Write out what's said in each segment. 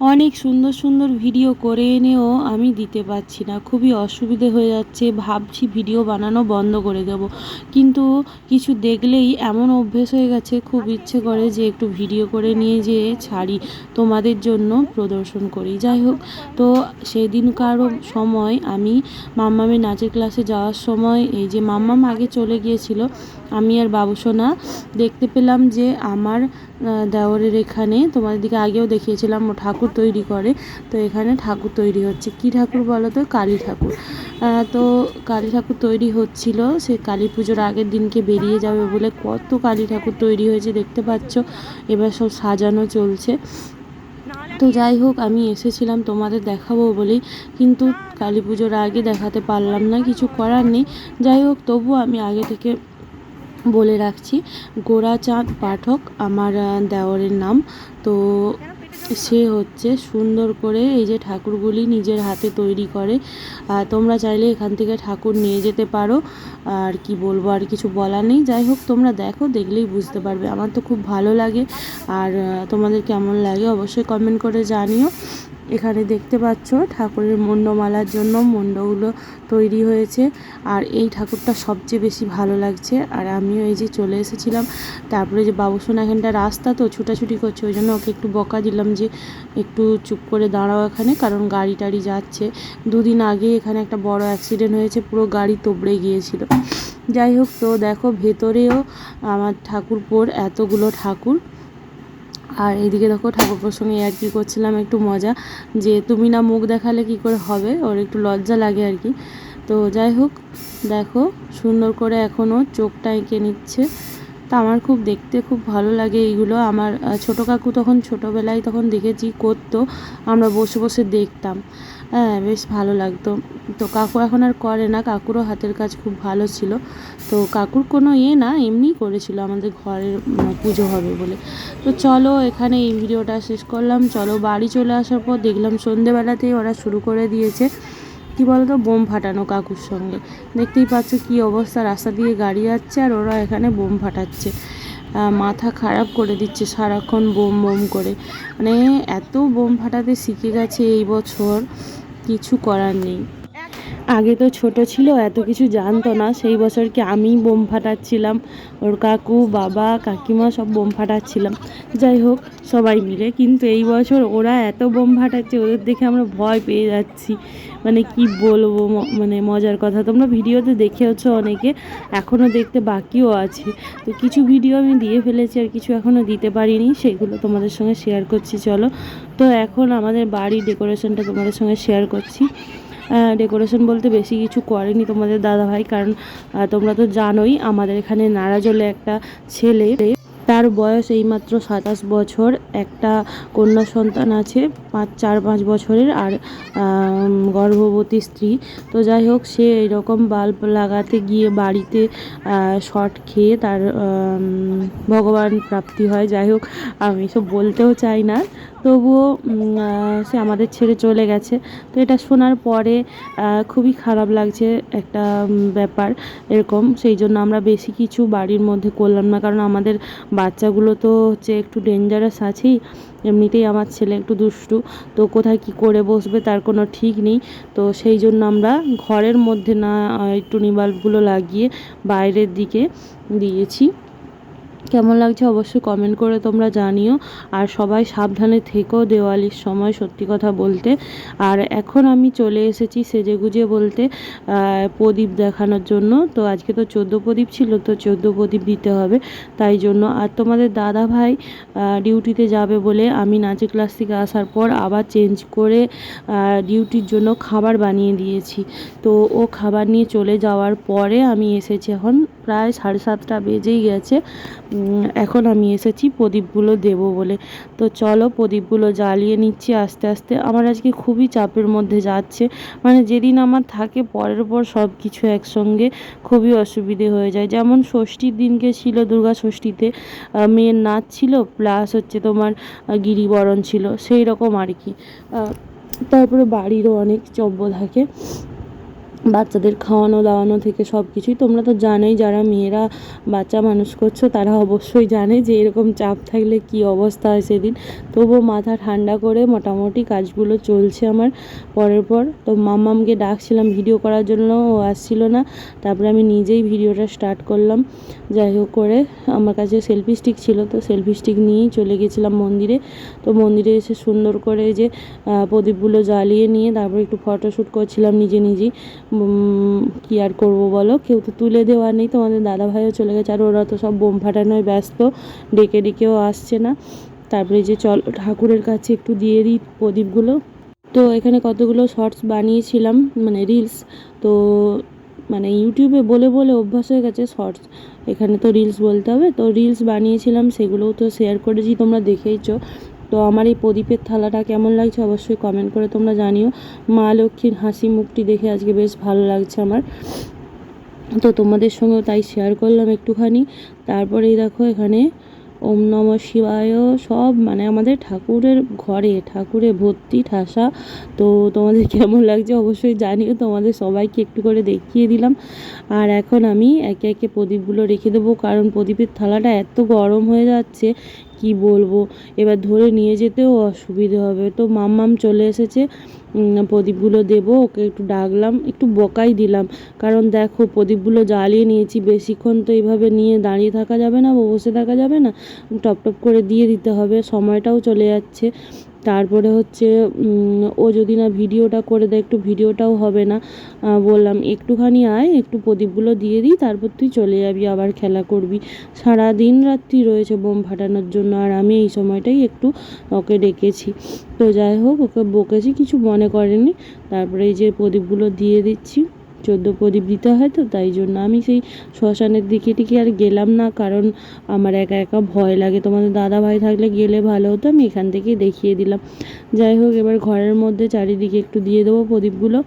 অনেক সুন্দর সুন্দর ভিডিও করে এনেও আমি দিতে পারছি না। খুবই অসুবিধে হয়ে যাচ্ছে। ভাবছি ভিডিও বানানো বন্ধ করে দেব। কিন্তু কিছু দেখলেই এমন অভ্যেস হয়ে গেছে, খুব ইচ্ছে করে যে একটু ভিডিও করে নিয়ে যেয়ে ছাড়ি, তোমাদের জন্য প্রদর্শন করি। যাই হোক, তো সেই দিনকারও সময় আমি মাম্মামের নাচের ক্লাসে যাওয়ার সময় এই যে মাম্মাম আগে চলে গিয়েছিল আমি আর বাবুসোনা দেখতে পেলাম যে আমার দেওরের এখানে তোমাদের দিকে আগেও দেখিয়েছিলাম, ও ঠাকুর তৈরি করে। তো এখানে ঠাকুর তৈরি হচ্ছে। কি ঠাকুর বলো তো? কালী ঠাকুর। তো কালী ঠাকুর তৈরি হচ্ছিল। সে কালী পুজোর আগের দিনকে বেরিয়ে যাবে বলে কত কালী ঠাকুর তৈরি হয়েছে দেখতে পাচ্ছ। এবার সব সাজানো চলছে। তো যাই হোক, আমি এসেছিলাম তোমাদের দেখাবো বলেই কিন্তু কালী পুজোর আগে দেখাতে পারলাম না, কিছু করার নেই। যাই হোক তবু আমি আগে থেকে বলে রাখছি। গোরাচাঁদ পাঠক আমার আহ, দেওরের নাম। তো সে হচ্ছে সুন্দর করে এই যে ঠাকুরগুলি নিজের হাতে তৈরি করে। তোমরা চাইলে এখান থেকে ঠাকুর নিয়ে যেতে পারো। আর কি বলব আর কিছু বলার নেই। যাই হোক তোমরা দেখো দেখলেই বুঝতে পারবে। আমার তো খুব ভালো লাগে। আর তোমাদের কেমন লাগে অবশ্যই কমেন্ট করে জানিও। এখানে দেখতে পাচ্ছ ঠাকুরের মুন্ডমালার জন্য মুন্ডগুলো তৈরি হয়েছে। আর এই ঠাকুরটা সবচেয়ে বেশি ভালো লাগছে। আর আমিও এই যে চলে এসেছিলাম। তারপরে যে বাবুসোনা এখানটা রাস্তা তো ছুটাছুটি করছে, ওই জন্য ওকে একটু বকা দিলাম যে একটু চুপ করে দাঁড়াও এখানে, কারণ গাড়ি টাড়ি যাচ্ছে। দুদিন আগে এখানে একটা বড় অ্যাক্সিডেন্ট হয়েছে, পুরো গাড়ি তোবড়ে গিয়েছিল। যাই হোক, তো দেখো ভেতরেও আমার ঠাকুরপোর এতগুলো ঠাকুর। আর এইদিকে দেখো ঠাকুরপোর সঙ্গে আর কি করছিলাম, একটু মজা, যে তুমি না মুখ দেখালে কি করে হবে? ওর একটু লজ্জা লাগে আর কি। তো যাই হোক, দেখো সুন্দর করে এখনও চোখটা এঁকে নিচ্ছে। তা আমার খুব দেখতে খুব ভালো লাগে এইগুলো। আমার ছোটো কাকু তখন ছোটোবেলায় তখন দেখেছি করতো, আমরা বসে বসে দেখতাম। হ্যাঁ বেশ ভালো লাগতো। তো কাকু এখন আর করে না, কাকুরও হাতের কাজ খুব ভালো ছিল। তো কাকুর কোনো ইয়ে না, এমনিই করেছিল আমাদের ঘরের পুজো হবে বলে। তো চলো এখানে এই ভিডিওটা শেষ করলাম। চলো বাড়ি চলে আসার পর দেখলাম সন্ধেবেলাতেই ওরা শুরু করে দিয়েছে। কি বলতো, বোম ফাটানো কাকুর সঙ্গে। দেখতেই পাচ্ছ কি অবস্থা, রাস্তা দিয়ে গাড়ি যাচ্ছে আর ওরা এখানে বোম ফাটাচ্ছে। মাথা খারাপ করে দিচ্ছে সারাক্ষণ বোম বোম করে। মানে এত বোম ফাটাতে শিখে গেছে এই বছর। কিছু করার নেই। আগে তো ছোট ছিল, এত কিছু জানতো না। সেই বছর কি আমি বোম ফাটাচ্ছিলাম, ওর কাকু, বাবা, কাকিমা সব বোম ফাটাচ্ছিলাম। যাই হোক, সবাই মিলে। কিন্তু এই বছর ওরা এত বোম ফাটাচ্ছে, ওদের দেখে আমরা ভয় পেয়ে যাচ্ছি। মানে কি বলব মানে মজার কথা। তোমরা ভিডিওতে দেখেওছো অনেকে এখনও দেখতে বাকিও আছে। তো কিছু ভিডিও আমি দিয়ে ফেলেছি আর কিছু এখনও দিতে পারিনি, সেগুলো তোমাদের সঙ্গে শেয়ার করছি। চলো। তো এখন আমাদের বাড়ির ডেকোরেশনটা তোমাদের সঙ্গে শেয়ার করছি। ডেকোরেশন বলতে বেশি কিছু করেনি তোমাদের দাদাভাই, কারণ তোমরা তো জানোই আমাদের এখানে নারাজলে একটা ছেলে। তার বয়স এইমাত্র সাতাশ বছর, একটা কন্যা সন্তান আছে পাঁচ, চার, পাঁচ বছরের, আর গর্ভবতী স্ত্রী। তো যাই হোক, সে এরকম বাল্ব লাগাতে গিয়ে বাড়িতে শর্ট খেয়ে তার ভগবান প্রাপ্তি হয়। যাই হোক, আমি সব বলতেও চাই না। তবুও সে আমাদের ছেড়ে চলে গেছে। তো এটা শোনার পরে খুবই খারাপ লাগছে একটা ব্যাপার এরকম। সেই জন্য আমরা বেশি কিছু বাড়ির মধ্যে করলাম না। কারণ আমাদের বাচ্চাগুলো তো হচ্ছে একটু ডেঞ্জারাস আছেই। এমনিতেই আমার ছেলে একটু দুষ্টু। তো কোথায় কি করে বসবে তার কোনো ঠিক নেই। তো সেই জন্য আমরা ঘরের মধ্যে না একটু বাল্বগুলো লাগিয়ে বাইরের দিকে দিয়েছি। কেমন লাগছে অবশ্যই কমেন্ট করে তোমরা জানিও। আর সবাই সাবধানে থেকো দেওয়ালির সময় সত্যি কথা বলতে। আর এখন আমি চলে এসেছি সেজে গুজে বলতে প্রদীপ দেখানোর জন্য। তো আজকে তো চোদ্দ প্রদীপ ছিল, তো চোদ্দ প্রদীপ দিতে হবে। তাই জন্য আর তোমাদের দাদা ভাই ডিউটিতে যাবে বলে আমি নাচের ক্লাস থেকে আসার পর আবার চেঞ্জ করে ডিউটির জন্য খাবার বানিয়ে দিয়েছি। তো ও খাবার নিয়ে চলে যাওয়ার পরে আমি এসেছি এখন প্রায় সাড়ে সাতটা বেজেই গেছে। এখন আমি এসেছি প্রদীপগুলো দেবো বলে। তো চলো প্রদীপগুলো জ্বালিয়ে নিচ্ছি আস্তে আস্তে। আমার আজকে খুবই চাপের মধ্যে যাচ্ছে। মানে যেদিন আমার থাকে পরের পর সব কিছু একসঙ্গে খুবই অসুবিধে হয়ে যায়। যেমন ষষ্ঠীর দিনকে ছিল দুর্গা ষষ্ঠীতে মেয়ের নাচ ছিল, প্লাস হচ্ছে তোমার গিরিবরণ ছিল সেই রকম আর কি। তারপরে বাড়িরও অনেক চব্য থাকে। বাচ্চাদের খাওয়ানো, দাওয়ানো থেকে সব কিছুই। তোমরা তো জানোই যারা মেয়েরা বাচ্চা মানুষ করছ, তারা অবশ্যই জানে যে এরকম চাপ থাকলে কি অবস্থা হয় সেদিন। তবুও মাথা ঠান্ডা করে মোটামুটি কাজগুলো চলছে আমার। পরের পর তো মাম্মামকে ডাকছিলাম ভিডিও করার জন্য, ও আসছিল না। তারপরে আমি নিজেই ভিডিওটা স্টার্ট করলাম। যাই হোক করে আমার কাছে সেলফি স্টিক ছিল, তো সেলফি স্টিক নিয়েই চলে গেছিলাম মন্দিরে। তো মন্দিরে এসে সুন্দর করে যে প্রদীপগুলো জ্বালিয়ে নিয়ে তারপর একটু ফটোশ্যুট করছিলাম নিজে নিজেই। কি আর করব বলো? কেউ তো তুলে দেওয়া নেই, তোমাদের দাদা ভাইও চলে গেছে, আর ওরা তো সব বোম ফাটানোয় ব্যস্ত, ডেকে ডেকেও আসছে না। তারপরে যে চল, ঠাকুরের কাছে একটু দিয়ে দিই প্রদীপগুলো। তো এখানে কতগুলো শর্টস বানিয়েছিলাম মানে রিলস, তো মানে ইউটিউবে বলে বলে অভ্যাস হয়ে গেছে শর্টস। এখানে তো রিলস বলতে হবে, তো রিলস বানিয়েছিলাম, সেগুলোও তো শেয়ার করেছি, তোমরা দেখেইছো। তো আমার এই প্রদীপের থালাটা কেমন লাগছে অবশ্যই কমেন্ট করে তোমরা জানিও। মা লক্ষ্মীর হাসি মুখটি দেখে আজকে বেশ ভালো লাগছে আমার। তো তোমাদের সঙ্গেও তাই শেয়ার করলাম একটুখানি। তারপরেই দেখো এখানে ওম নম শিবায় সব মানে আমাদের ঠাকুরের ঘরে, ঠাকুরে ভর্তি ঠাসা। তো তোমাদের কেমন লাগছে অবশ্যই জানিও, তোমাদের সবাইকে একটু করে দেখিয়ে দিলাম। আর এখন আমি একে একে প্রদীপগুলো রেখে দেবো, কারণ প্রদীপের থালাটা এত গরম হয়ে যাচ্ছে। কি বলব? এবার ধরে নিয়ে যেতেও অসুবিধে হবে। তো মাম্মাম চলে এসেছে। প্রদীপগুলো দেবো, ওকে একটু ডাকলাম, একটু বকাই দিলাম। কারণ দেখো, প্রদীপগুলো জ্বালিয়ে নিয়েছি, বেশিক্ষণ তো এইভাবে নিয়ে দাঁড়িয়ে থাকা যাবে না বসে থাকা যাবে না। টপ টপ করে দিয়ে দিতে হবে, সময়টাও চলে যাচ্ছে। তারপরে হচ্ছে ও যদি না ভিডিওটা করে দেয়, একটু ভিডিওটাও হবে না। বললাম, একটুখানি আয়, একটু প্রদীপগুলো দিয়ে দিই, তারপর তুই চলে যাবি, আবার খেলা করবি। সারা দিন রাত্রি রয়েছে বোম ফাটানোর জন্য, আর আমি এই সময়টাই একটু ওকে ডেকেছি। তো যাই হোক, ওকে বকেছি, কিছু মনে করেনি। তারপরে এই যে প্রদীপগুলো দিয়ে দিচ্ছি। চোদ্দ প্রদীপ দিতে হয় তো, তাই জন্য আমি সেই শ্মশানের দিকে টিকে আর গেলাম না। কারণ আমার একা একা ভয় লাগে। তোমাদের দাদা ভাই থাকলে গেলে ভালো হতো, আমি এখান থেকেই দেখিয়ে দিলাম। যাই হোক, এবার ঘরের মধ্যে চারিদিকে একটু দিয়ে দেবো প্রদীপগুলো।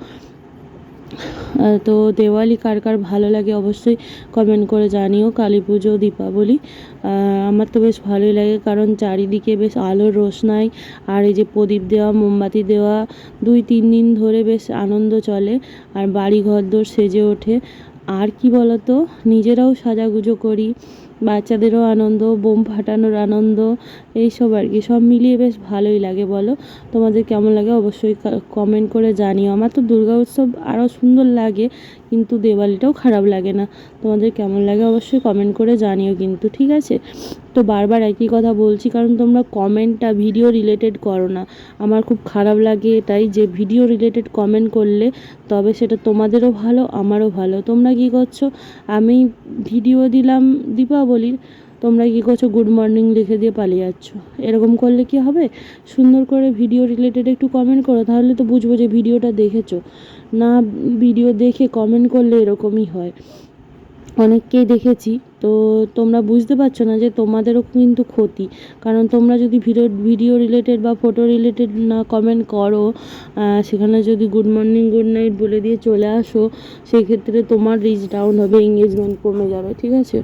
তো দেওয়ালি কার কার ভালো লাগে অবশ্যই কমেন্ট করে জানিও। কালী পুজো, দীপাবলি আমার তো বেশ ভালোই লাগে কারণ চারিদিকে বেশ আলোর রোশনাই, আর এই যে প্রদীপ দেওয়া, মোমবাতি দেওয়া, দুই তিন দিন ধরে বেশ আনন্দ চলে, আর বাড়ি ঘর দোর সেজে ওঠে। আর কি বলতো? নিজেরাও সাজাগুজো করি বাচ্চাদেরও আনন্দ, বোম ফাটানোর আনন্দ, এইসব আর কি, সব মিলিয়ে বেশ ভালোই লাগে বলো। তোমাদের কেমন লাগে অবশ্যই কমেন্ট করে জানিও। আমার তো দুর্গা উৎসব আরও সুন্দর লাগে, কিন্তু দেওয়ালিটাও খারাপ লাগে না। তোমাদের কেমন লাগে অবশ্যই কমেন্ট করে জানিও কিন্তু, ঠিক আছে? তো বারবার একই কথা বলছি, কারণ তোমরা কমেন্টটা ভিডিও রিলেটেড করো না আমার খুব খারাপ লাগে এটাই যে ভিডিও রিলেটেড কমেন্ট করলে, তবে সেটা তোমাদেরও ভালো, আমারও ভালো। তোমরা কী করছ? আমি ভিডিও দিলাম দীপাবলির, তোমরা কী করছ? গুড মর্নিং লিখে দিয়ে পালিয়ে যাচ্ছ। এরকম করলে কি হবে? সুন্দর করে ভিডিও রিলেটেড একটু কমেন্ট করো, তাহলে তো বুঝব যে ভিডিওটা দেখেছ। না ভিডিও দেখে কমেন্ট করলে এরকমই হয়। অনেককেই দেখেছি, তো তোমরা বুঝতে পারছ না যে তোমাদেরও কিন্তু ক্ষতি। কারণ তোমরা যদি ভিডিও ভিডিও রিলেটেড বা ফটো রিলেটেড না কমেন্ট করো সেখানে যদি গুড মর্নিং গুড নাইট বলে দিয়ে চলে আসো, সেক্ষেত্রে তোমার রিচ ডাউন হবে এঙ্গেজমেন্ট কমে যাবে, ঠিক আছে?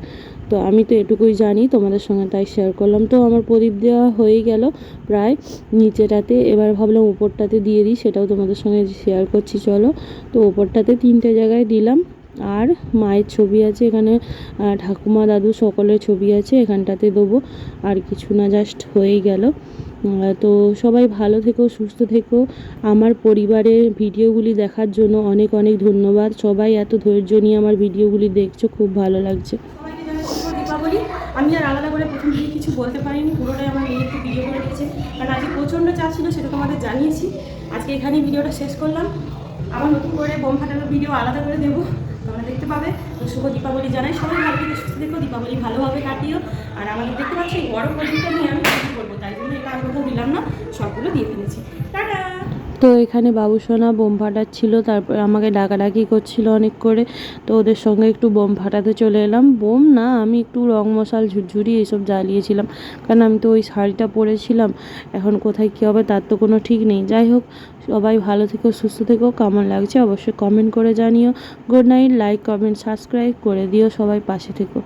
তো আমি তো এটুকুই জানি, তোমাদের সঙ্গে তাই শেয়ার করলাম। তো আমার প্রদীপ দেওয়া হয়ে গেল প্রায়, নিচেটাতে এবার ভাবলাম উপরটাতে দিয়ে দিই, সেটাও তোমাদের সঙ্গে শেয়ার করছি, চলো। তো ওপরটাতে তিনটে জায়গায় দিলাম। আর মায়ের ছবি আছে এখানে ঠাকুমা দাদু সকলের ছবি আছে, এখানটাতে দেবো। আর কিছু না জাস্ট হয়েই গেল। তো সবাই ভালো থেকো, সুস্থ থেকো। আমার পরিবারের ভিডিওগুলি দেখার জন্য অনেক অনেক ধন্যবাদ। সবাই এত ধৈর্য নিয়ে আমার ভিডিওগুলি দেখছ, খুব ভালো লাগছে। আমি আর আলাদা করে প্রথম থেকে কিছু বলতে পারিনি, পুরোটাই আমার মেয়ে একটু ভিডিও করে দিয়েছে। কারণ আজকে প্রচণ্ড চাপ ছিল, সেটা তোমাদের জানিয়েছি। আজকে এখানেই ভিডিওটা শেষ করলাম। আবার নতুন করে বোম ফাটানোর ভিডিও আলাদা করে দেবো। তোমরা দেখতে পাবে। তো শুভ দীপাবলি জানাই। সবাই ভালো থেকে, সুস্থ দেখো দীপাবলি ভালোভাবে কাটিও। আর আমাদের দেখতে পাচ্ছি বড় প্রদীপটা নিয়ে আমি করব, তাই জন্য এটা আর কোথাও দিলাম না, সবগুলো দিয়ে ফেলেছি। টাটা! তো এখানে বাবুসোনা বোম ফাটাচ্ছিল, তারপর আমাকে ডাকাডাকি করছিল অনেক করে। তো ওদের সঙ্গে একটু বোম ফাটাতে চলে এলাম। বোম না, আমি একটু রং মশাল, ঝুরঝুরি এইসব জ্বালিয়েছিলাম। কারণ আমি তো ওই শাড়িটা পরেছিলাম। এখন কোথায় কী হবে তার তো কোনো ঠিক নেই। যাই হোক, সবাই ভালো থেকো, সুস্থ থেকো। কেমন লাগছে অবশ্যই কমেন্ট করে জানিও। Good night, like, comment, subscribe করে দিও। সবাই পাশে থেকো।